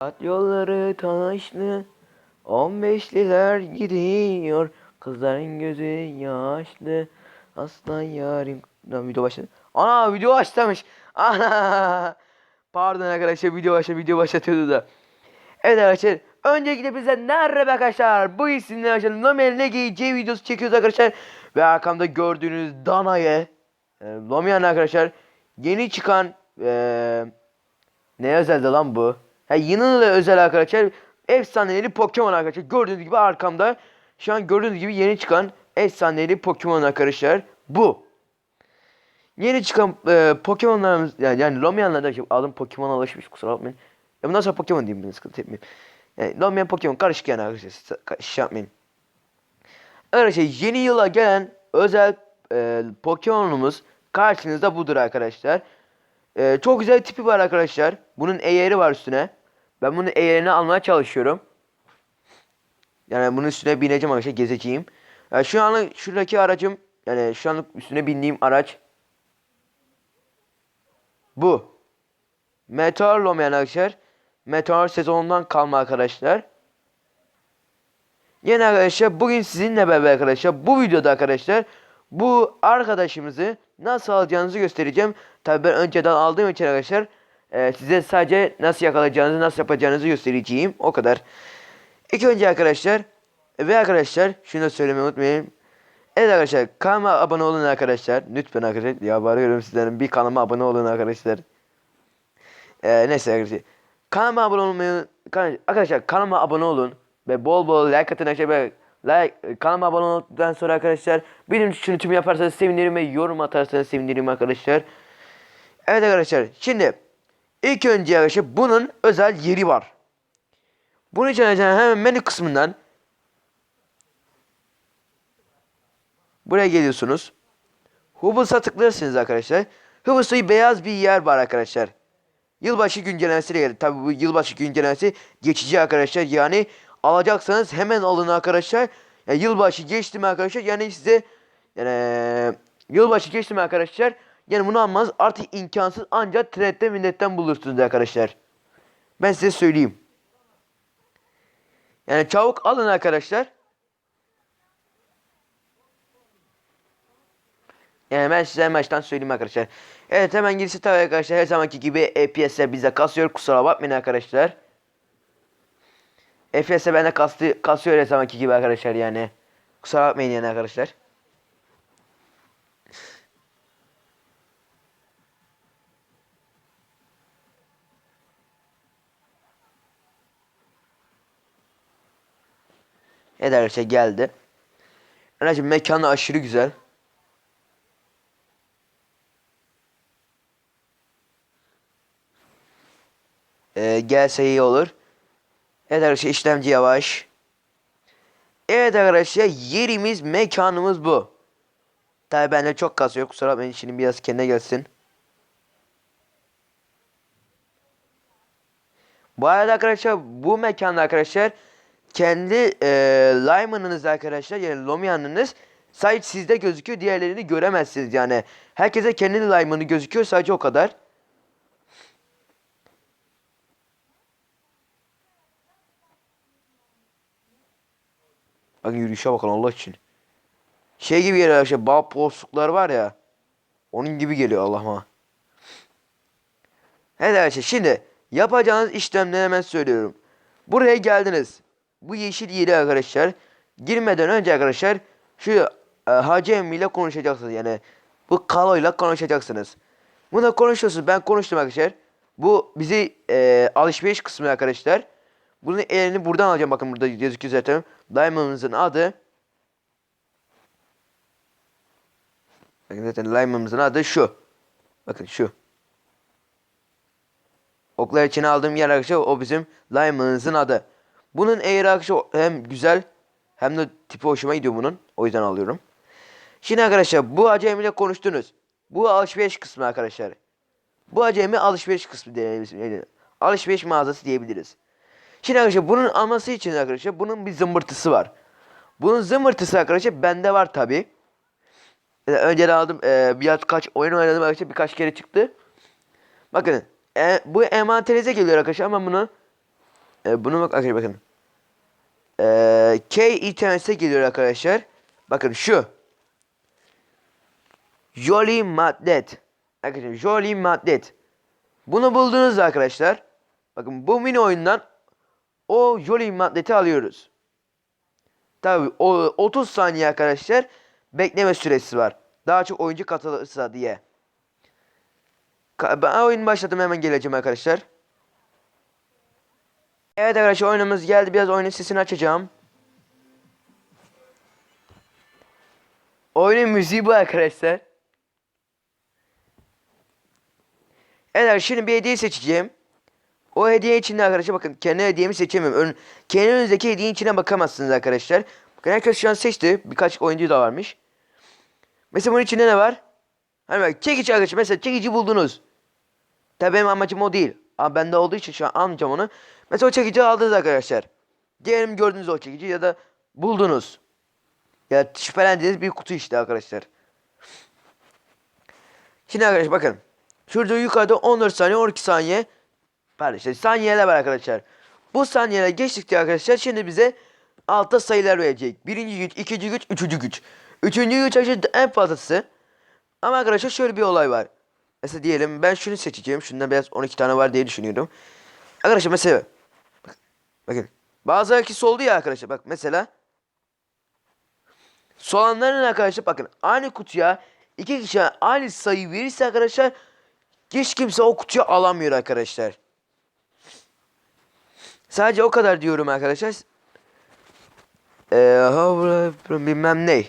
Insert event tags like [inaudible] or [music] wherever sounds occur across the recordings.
Hayat yolları taşlı 15'liler gidiyor. Kızların gözü yaşlı. Aslan yarim. Lan video başladı. Ana video başlamış. Ana. Pardon arkadaşlar video başladı video başlatıyordu da. Evet arkadaşlar Öncelikle bize merhaba arkadaşlar? Bu isimle arkadaşlar ne giyeceği videosu çekiyoruz arkadaşlar. Ve arkamda gördüğünüz Dana'ya e, Lomia'nın arkadaşlar Yeni çıkan e, Ne özeldi lan bu Ha yine de özel arkadaşlar efsaneli Pokemon arkadaşlar. Gördüğünüz gibi arkamda şu an gördüğünüz gibi yeni çıkan efsaneli Pokemon arkadaşlar. Bu. Yeni çıkan e, Pokemon'larımız yani, yani Lomian'la da aldım Pokemon alışmış kusura bakmayın. Ya bundan sonra Pokemon diyeyim ben sıkıntı etmeyin. Yani Lomian Pokemon karışık yani arkadaşlar. Şey yapmayın. Arkadaşlar yeni yıla gelen özel e, Pokemon'umuz karşınızda budur arkadaşlar. Ee, çok güzel tipi var arkadaşlar. Bunun eğeri var üstüne. Ben bunun eğerini almaya çalışıyorum. Yani bunun üstüne bineceğim arkadaşlar gezeceğim. Yani şu anlık şuradaki aracım yani şu anlık üstüne bindiğim araç bu. Meteor Lomian arkadaşlar. Meteor sezonundan kalma arkadaşlar. Yine arkadaşlar bugün sizinle beraber arkadaşlar bu videoda arkadaşlar bu arkadaşımızı nasıl alacağınızı göstereceğim. Tabii ben önceden aldığım için arkadaşlar e, size sadece nasıl yakalayacağınızı nasıl yapacağınızı göstereceğim. O kadar. İlk önce arkadaşlar ve arkadaşlar şunu da söylemeyi unutmayın. Evet arkadaşlar kanalıma abone olun arkadaşlar. Lütfen arkadaşlar ya bağırıyorum sizlerin bir kanalıma abone olun arkadaşlar. Ee, neyse arkadaşlar. Kanalıma abone olmayı arkadaşlar kanalıma abone olun ve bol bol like atın arkadaşlar like kanalıma abone olduktan sonra arkadaşlar benim şunu tüm yaparsanız sevinirim ve yorum atarsanız sevinirim arkadaşlar. Evet arkadaşlar şimdi ilk önce arkadaşlar bunun özel yeri var. Bunun için hemen menü kısmından buraya geliyorsunuz. Hubus'a tıklırsınız arkadaşlar. Hubus'ta beyaz bir yer var arkadaşlar. Yılbaşı güncellemesi geldi. Tabi bu yılbaşı güncellemesi geçici arkadaşlar. Yani alacaksanız hemen alın arkadaşlar. Yani yılbaşı geçti mi arkadaşlar? Yani size yani yılbaşı geçti mi arkadaşlar? Yani bunu almanız artık imkansız ancak trendde milletten bulursunuz arkadaşlar. Ben size söyleyeyim. Yani çabuk alın arkadaşlar. Yani ben size en baştan söyleyeyim arkadaşlar. Evet hemen girişi tabii arkadaşlar her zamanki gibi FPS'e bize kasıyor kusura bakmayın arkadaşlar. FPS'e bende kastı, kasıyor her zamanki gibi arkadaşlar yani. Kusura bakmayın yani arkadaşlar. Evet arkadaşlar geldi. Arkadaşlar mekanı aşırı güzel. Ee, gelse iyi olur. Evet arkadaşlar işlemci yavaş. Evet arkadaşlar yerimiz mekanımız bu. Tabi bende çok kasıyor kusura bakmayın şimdi biraz kendine gelsin. Bu arada arkadaşlar bu mekanda arkadaşlar kendi e, linemanınız arkadaşlar yani lomianınız sadece sizde gözüküyor diğerlerini göremezsiniz yani. Herkese kendi linemanı gözüküyor sadece o kadar. Bakın yürüyüşe bakın Allah için. Şey gibi geliyor arkadaşlar bağ posluklar var ya. Onun gibi geliyor Allah'ıma. Evet arkadaşlar şimdi yapacağınız işlemleri hemen söylüyorum. Buraya geldiniz. Bu yeşil yeri arkadaşlar. Girmeden önce arkadaşlar şu e, Hacı Emmi ile konuşacaksınız yani. Bu Kalo ile konuşacaksınız. Bunu konuşuyorsunuz. Ben konuştum arkadaşlar. Bu bizi e, alışveriş kısmı arkadaşlar. Bunun elini buradan alacağım. Bakın burada gözüküyor zaten. Diamond'ımızın adı. Bakın zaten Diamond'ımızın adı şu. Bakın şu. Oklar içine aldığım yer arkadaşlar o bizim Diamond'ımızın adı. Bunun eğri arkadaşlar hem güzel hem de tipi hoşuma gidiyor bunun. O yüzden alıyorum. Şimdi arkadaşlar bu acemiyle konuştunuz. Bu alışveriş kısmı arkadaşlar. Bu acemi alışveriş kısmı diyebiliriz. Alışveriş mağazası diyebiliriz. Şimdi arkadaşlar bunun alması için arkadaşlar bunun bir zımbırtısı var. Bunun zımbırtısı arkadaşlar bende var tabi. Önceden aldım e, biraz kaç oyun oynadım arkadaşlar birkaç kere çıktı. Bakın e, bu envanterize geliyor arkadaşlar ama bunu e, bunu bak arkadaşlar bakın. E, K items geliyor arkadaşlar. Bakın şu. Jolly Madlet. Arkadaşlar Jolly Madlet. Bunu buldunuz arkadaşlar. Bakın bu mini oyundan o Jolly Madlet'i alıyoruz. Tabi o 30 saniye arkadaşlar bekleme süresi var. Daha çok oyuncu katılırsa diye. Ben oyun başladım hemen geleceğim arkadaşlar. Evet arkadaşlar oyunumuz geldi. Biraz oyunun sesini açacağım. Oyunun müziği bu arkadaşlar. Evet şimdi bir hediye seçeceğim. O hediye içinde arkadaşlar bakın kendi hediyemi seçemiyorum. Ön, kendi önünüzdeki hediyenin içine bakamazsınız arkadaşlar. Bakın herkes şu an seçti. Birkaç oyuncu da varmış. Mesela bunun içinde ne var? Hani bak çekici arkadaşlar mesela çekici buldunuz. Tabii benim amacım o değil. Bende olduğu için şu an almayacağım onu. Mesela o çekici aldınız arkadaşlar. Diyelim gördünüz o çekici ya da buldunuz. Ya şüphelendiğiniz bir kutu işte arkadaşlar. Şimdi arkadaşlar bakın. Şurada yukarıda 14 saniye 12 saniye. Pardon işte saniyeler var arkadaşlar. Bu saniyeler geçtikçe arkadaşlar şimdi bize altta sayılar verecek. Birinci güç, ikinci güç, üçüncü güç. Üçüncü güç arkadaşlar en fazlası. Ama arkadaşlar şöyle bir olay var. Mesela diyelim ben şunu seçeceğim. Şundan biraz 12 tane var diye düşünüyorum. Arkadaşlar mesela bak- bakın bazı herkes soldu ya arkadaşlar bak mesela solanların arkadaşlar bakın aynı kutuya iki kişi aynı sayı verirse arkadaşlar hiç kimse o kutuyu alamıyor arkadaşlar. Sadece o kadar diyorum arkadaşlar. Ee, bilmem ne.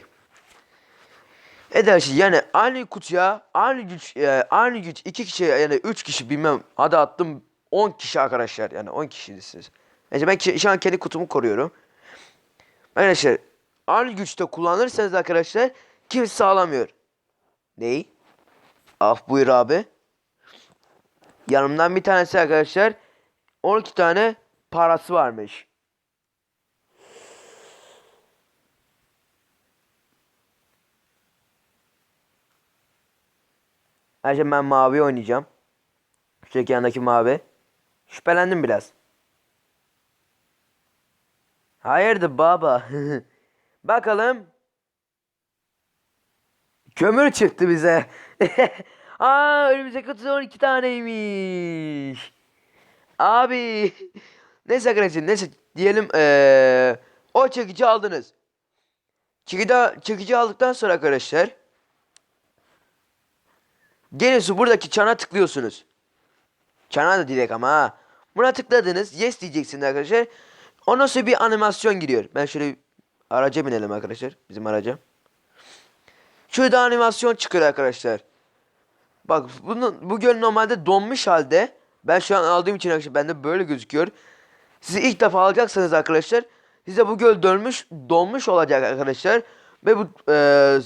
Eder yani aynı kutuya aynı güç e, aynı güç iki kişi yani üç kişi bilmem hadi attım 10 kişi arkadaşlar yani 10 kişisiniz. Yani ben ki- şu an kendi kutumu koruyorum. Arkadaşlar aynı güçte kullanırsanız arkadaşlar kimse sağlamıyor. Ney? Ah buyur abi. Yanımdan bir tanesi arkadaşlar 12 tane parası varmış. Ayrıca ben mavi oynayacağım. Şuradaki yanındaki mavi. Şüphelendim biraz. Hayırdır baba? [laughs] Bakalım. Kömür çıktı bize. [laughs] Aa önümüzdeki kutuda 12 taneymiş. Abi. Neyse arkadaşlar neyse diyelim eee o çekici aldınız. Çekici, çekici aldıktan sonra arkadaşlar Geliyorsun buradaki çana tıklıyorsunuz. Çana da direkt ama ha. Buna tıkladınız. Yes diyeceksiniz arkadaşlar. Ondan sonra bir animasyon giriyor. Ben şöyle araca binelim arkadaşlar. Bizim araca. Şurada animasyon çıkıyor arkadaşlar. Bak bunun bu göl normalde donmuş halde. Ben şu an aldığım için arkadaşlar bende böyle gözüküyor. Sizi ilk defa alacaksanız arkadaşlar size bu göl dönmüş donmuş olacak arkadaşlar. Ve bu eee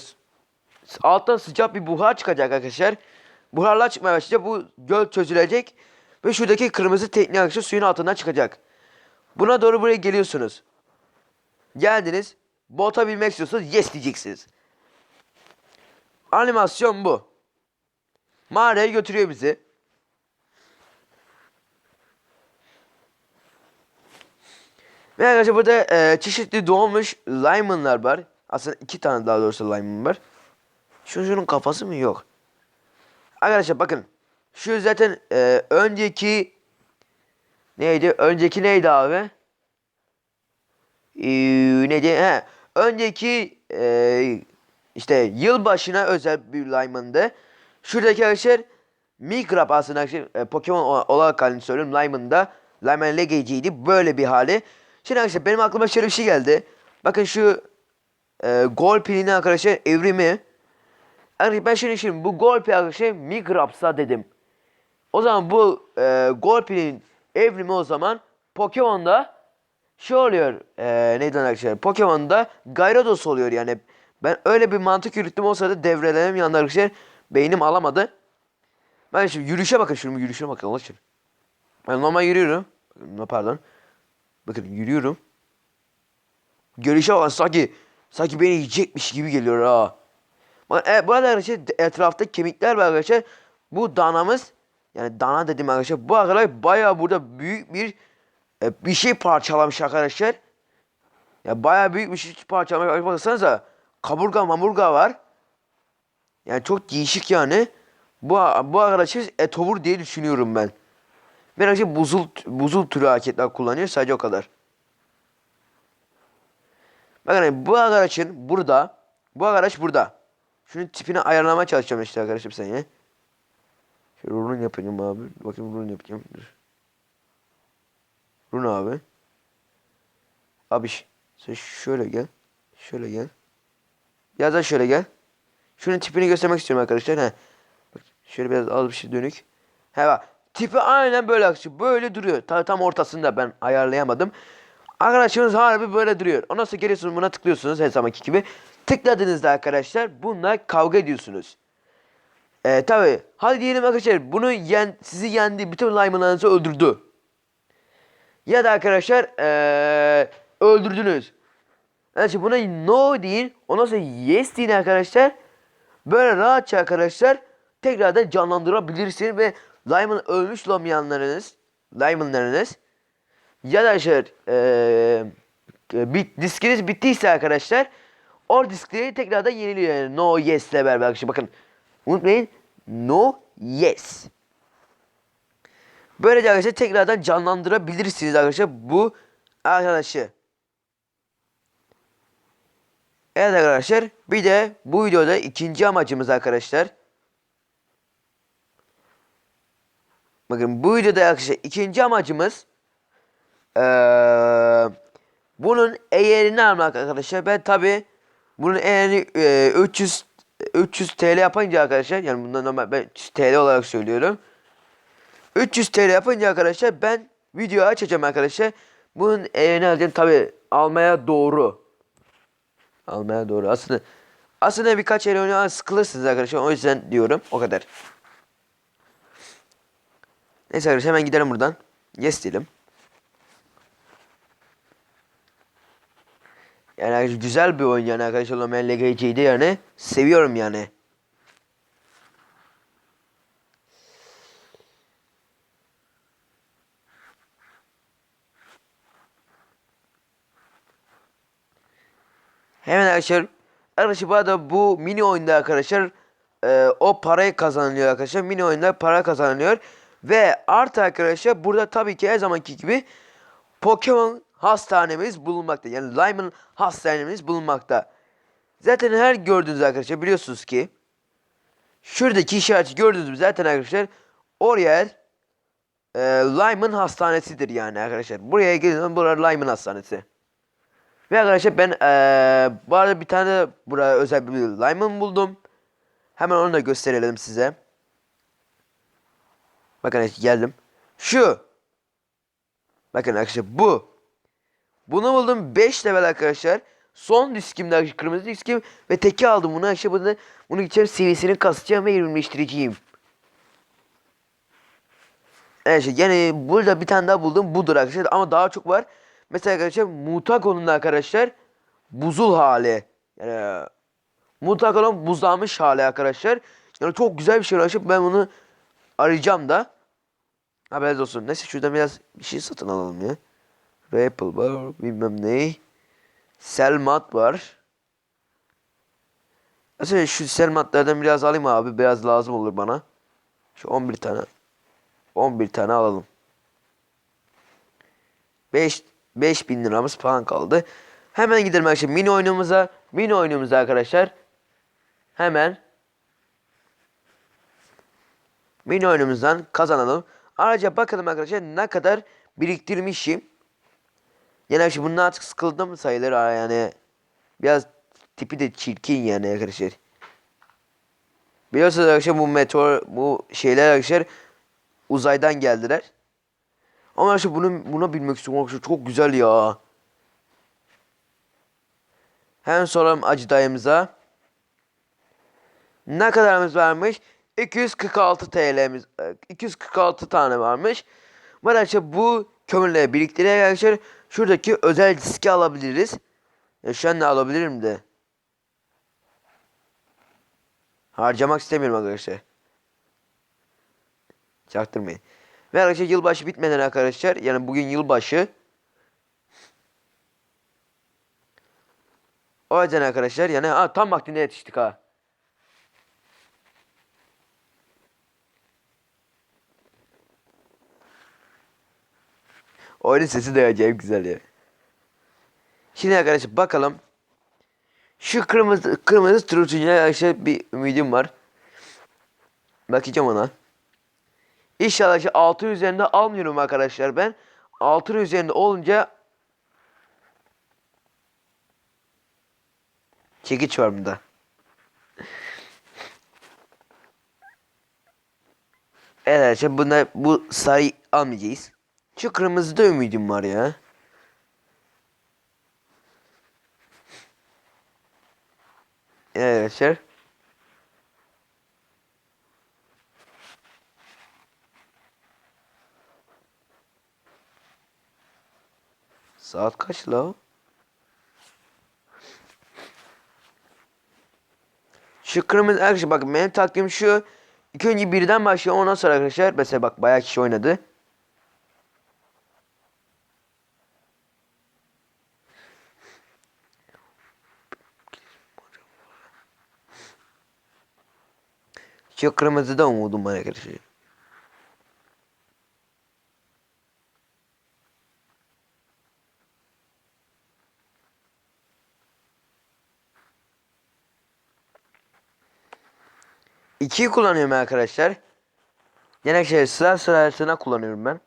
alttan sıcak bir buhar çıkacak arkadaşlar. Buharlar çıkmaya başlayacak. Bu göl çözülecek. Ve şuradaki kırmızı tekne arkadaşlar suyun altından çıkacak. Buna doğru buraya geliyorsunuz. Geldiniz. Bota binmek istiyorsanız yes diyeceksiniz. Animasyon bu. Mağaraya götürüyor bizi. Ve arkadaşlar burada e, çeşitli doğmuş limonlar var. Aslında iki tane daha doğrusu limon var. Şunun kafası mı yok? Arkadaşlar bakın. Şu zaten e, önceki neydi? Önceki neydi abi? Ee, neydi? He. Önceki e, işte yılbaşına özel bir Lyman'dı. Şuradaki arkadaşlar Migrap aslında e, Pokemon olarak halini söylüyorum. Lyman'da Lyman Legacy'ydi. Böyle bir hali. Şimdi arkadaşlar benim aklıma şöyle bir şey geldi. Bakın şu e, gol pilini arkadaşlar evrimi Arkadaşlar ben şimdi şimdi bu Golpi arkadaşlar Migraps'a dedim. O zaman bu e, Golpi'nin evrimi o zaman Pokemon'da şey oluyor. E, neydi arkadaşlar? Pokemon'da Gyarados oluyor yani. Ben öyle bir mantık yürüttüm o sırada devrelerim yanında arkadaşlar. Beynim alamadı. Ben şimdi yürüyüşe bakın şunun yürüyüşe bakın Allah. Ben normal yürüyorum. Pardon. Bakın yürüyorum. Görüşe bak sanki sanki beni yiyecekmiş gibi geliyor ha. E, bu arada arkadaşlar etrafta kemikler var arkadaşlar. Bu danamız yani dana dedim arkadaşlar. Bu arkadaşlar bayağı burada büyük bir e, bir şey parçalamış arkadaşlar. Ya bayağı büyük bir şey parçalamış. Baksanıza kaburga mamurga var. Yani çok değişik yani. Bu, bu arkadaşlar etobur diye düşünüyorum ben. Ben arkadaşlar buzul, buzul türü hareketler kullanıyor sadece o kadar. Bakın bu arkadaşın burada. Bu arkadaş burada. Şunun tipini ayarlamaya çalışacağım işte arkadaşım sen. Şöyle run yapacağım abi. Bakayım run yapacağım. Dur. Run abi. Abi sen şöyle gel. Şöyle gel. Biraz daha şöyle gel. Şunun tipini göstermek istiyorum arkadaşlar. He. Bak şöyle biraz az bir şey dönük. He bak. Tipi aynen böyle akışı. Böyle duruyor. Ta tam ortasında ben ayarlayamadım. Arkadaşınız harbi böyle duruyor. Ondan sonra geliyorsunuz buna tıklıyorsunuz her zamanki gibi. Tıkladığınızda arkadaşlar bununla kavga ediyorsunuz. Ee, tabi hadi diyelim arkadaşlar bunu yen, sizi yendi bütün laymanlarınızı öldürdü. Ya da arkadaşlar ee, öldürdünüz. Yani buna no deyin. Ondan sonra yes deyin arkadaşlar. Böyle rahatça arkadaşlar tekrardan canlandırabilirsiniz ve Lyman ölmüş olmayanlarınız Lyman'larınız ya da arkadaşlar eee bit, diskiniz bittiyse arkadaşlar o diskleri tekrardan yeniliyor yani no yes ile beraber arkadaşlar bakın unutmayın no yes Böylece arkadaşlar tekrardan canlandırabilirsiniz arkadaşlar bu arkadaşı. Evet arkadaşlar bir de bu videoda ikinci amacımız arkadaşlar. Bakın bu videoda arkadaşlar ikinci amacımız eee, bunun eğerini almak arkadaşlar. Ben tabi bunun eğerini eee, 300 300 TL yapınca arkadaşlar yani bundan normal ben TL olarak söylüyorum. 300 TL yapınca arkadaşlar ben video açacağım arkadaşlar. Bunun eğerini alacağım tabi almaya doğru. Almaya doğru. Aslında aslında birkaç el oynayan sıkılırsınız arkadaşlar. O yüzden diyorum. O kadar. Neyse arkadaşlar hemen gidelim buradan. Yes diyelim. Yani güzel bir oyun yani arkadaşlar. Ben LGC'de yani seviyorum yani. Hemen arkadaşlar. Arkadaşlar bu arada bu mini oyunda arkadaşlar e, o parayı kazanılıyor arkadaşlar. Mini oyunda para kazanılıyor. Ve artı arkadaşlar burada tabii ki her zamanki gibi Pokemon hastanemiz bulunmakta. Yani Lyman hastanemiz bulunmakta. Zaten her gördüğünüz arkadaşlar biliyorsunuz ki şuradaki işareti gördüğünüz zaten arkadaşlar oraya e, Lyman hastanesidir yani arkadaşlar. Buraya gelin burası Lyman hastanesi. Ve arkadaşlar ben eee bu arada bir tane buraya özel bir Lyman buldum. Hemen onu da gösterelim size. Bakın arkadaşlar geldim. Şu. Bakın arkadaşlar bu. Bunu buldum 5 level arkadaşlar. Son diskimde kırmızı diskim ve teki aldım bunu arkadaşlar bunu bunu geçen seviyesini kasacağım ve evrimleştireceğim. Evet yani burada bir tane daha buldum budur arkadaşlar ama daha çok var. Mesela arkadaşlar Mutago'nun arkadaşlar buzul hali. Yani Mutago'nun buzlanmış hali arkadaşlar. Yani çok güzel bir şey arkadaşlar. Ben bunu arayacağım da. Haberiniz olsun. Neyse şuradan biraz bir şey satın alalım ya. Apple var bilmem ne. Selmat var. Mesela şu selmatlardan biraz alayım abi. Biraz lazım olur bana. Şu 11 tane. 11 tane alalım. 5 5000 liramız falan kaldı. Hemen gidelim arkadaşlar mini oyunumuza. Mini oyunumuza arkadaşlar. Hemen mini oyunumuzdan kazanalım. Ayrıca bakalım arkadaşlar ne kadar biriktirmişim. Yani arkadaşlar bunun artık sıkıldım sayılır yani. Biraz tipi de çirkin yani arkadaşlar. Biliyorsunuz arkadaşlar bu meteor bu şeyler arkadaşlar uzaydan geldiler. Ama arkadaşlar bunu buna bilmek istiyorum arkadaşlar çok güzel ya. Hemen soralım acı dayımıza. Ne kadarımız varmış? 246 TL'miz 246 tane varmış. Arkadaşlar bu kömürleri biriktirerek arkadaşlar şuradaki özel diski alabiliriz. Ya şu an alabilirim de. Harcamak istemiyorum arkadaşlar. Çaktırmayın. Ve arkadaşlar yılbaşı bitmeden arkadaşlar yani bugün yılbaşı. O yüzden arkadaşlar yani ha, tam vaktinde yetiştik ha. Oyunun sesi de acayip güzel ya. Şimdi arkadaşlar bakalım. Şu kırmızı kırmızı turuncuya arkadaşlar bir ümidim var. Bakacağım ona. İnşallah işte 6 üzerinde almıyorum arkadaşlar ben. 6 üzerinde olunca çekiç var bunda. Evet arkadaşlar bunda bu sarı almayacağız. Şu kırmızıda ümidim var ya. Evet arkadaşlar. Saat kaç la? Şu kırmızı arkadaşlar bak benim taktiğim şu. İlk önce birden başlıyor ondan sonra arkadaşlar mesela bak bayağı kişi oynadı. Şu kırmızıda umudum var arkadaşlar. İkiyi kullanıyorum arkadaşlar. Yine şey sıra sırasına kullanıyorum ben.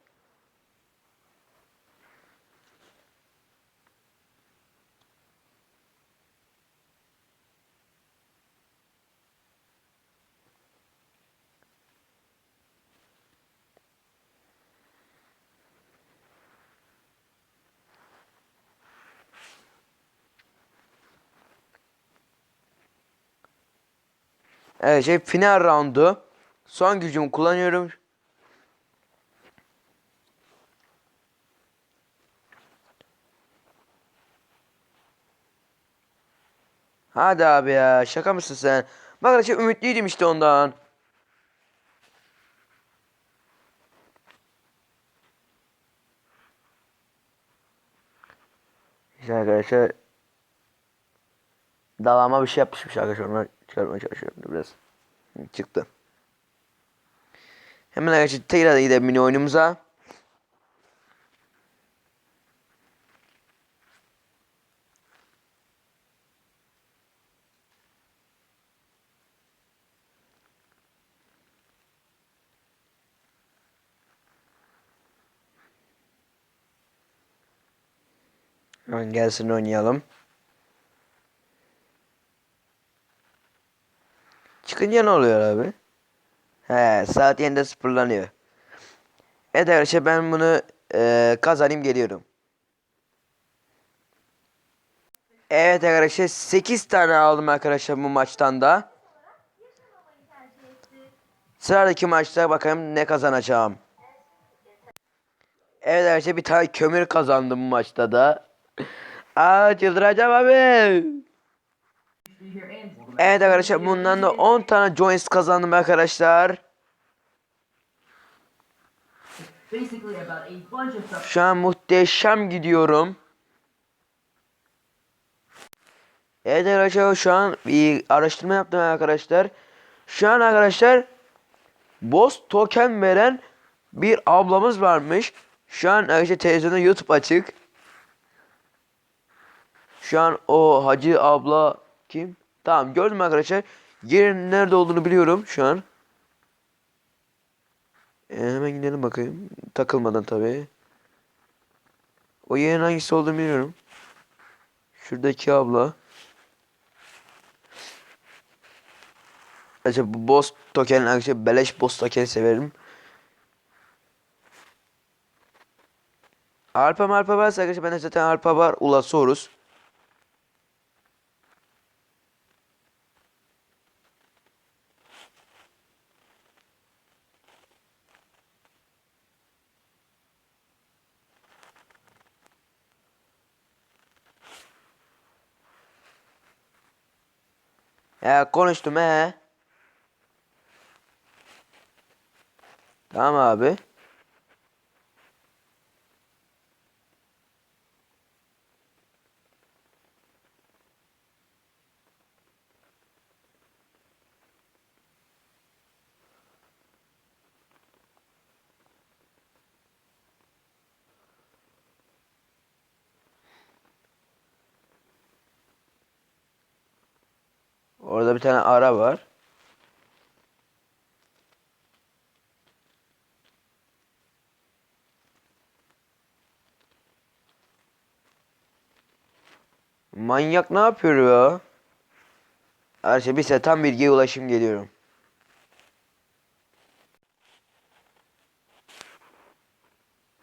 Evet şey final roundu. Son gücümü kullanıyorum. Hadi abi ya şaka mısın sen? Bak arkadaşlar ümitliydim işte ondan. İşte arkadaşlar dalama bir şey yapmışmış arkadaşlar onu çıkarmaya çalışıyorum biraz. Çıktı. Hemen arkadaşlar tekrar gidelim mini oyunumuza. Gelsin oynayalım. Çıkınca ne oluyor abi? He saat yeniden sıfırlanıyor. Evet arkadaşlar ben bunu eee, kazanayım geliyorum. Evet arkadaşlar 8 tane aldım arkadaşlar bu maçtan da. Sıradaki maçta bakalım ne kazanacağım. Evet arkadaşlar bir tane kömür kazandım bu maçta da. Aa çıldıracağım abi. Evet arkadaşlar bundan da 10 tane joints kazandım arkadaşlar. Şu an muhteşem gidiyorum. Evet arkadaşlar şu an bir araştırma yaptım arkadaşlar. Şu an arkadaşlar boss token veren bir ablamız varmış. Şu an arkadaşlar televizyonda YouTube açık. Şu an o hacı abla kim? Tamam gördüm arkadaşlar. Yerin nerede olduğunu biliyorum şu an. E, hemen gidelim bakayım. Takılmadan tabii. O yerin hangisi olduğunu biliyorum. Şuradaki abla. Acaba bu boss token arkadaşlar beleş boss token severim. Alpa marpa varsa arkadaşlar bende zaten alpa var. Ulasaurus. Ya konuştum he. Tamam abi. Bir tane ara var. Manyak ne yapıyor ya? Her şey bir tam bilgiye ulaşım geliyorum.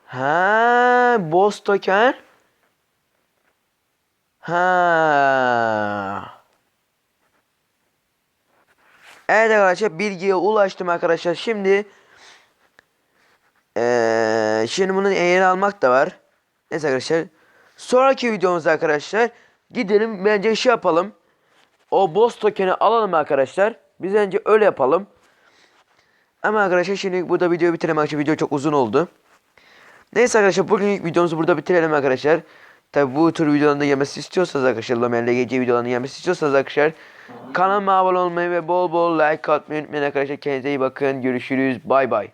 Ha, boss token. Ha. Evet arkadaşlar bilgiye ulaştım arkadaşlar. Şimdi eee şimdi bunun eğrini almak da var. Neyse arkadaşlar. Sonraki videomuzda arkadaşlar gidelim bence şey yapalım. O boss token'i alalım arkadaşlar. Biz önce öyle yapalım. Ama arkadaşlar şimdi burada videoyu bitirelim arkadaşlar. Video çok uzun oldu. Neyse arkadaşlar bugünkü videomuzu burada bitirelim arkadaşlar. Tabi bu tür videoların da gelmesi istiyorsanız arkadaşlar Lomer'le gece videolarının gelmesi istiyorsanız arkadaşlar kanalıma abone olmayı ve bol bol like atmayı unutmayın arkadaşlar. Kendinize iyi bakın. Görüşürüz. Bay bay.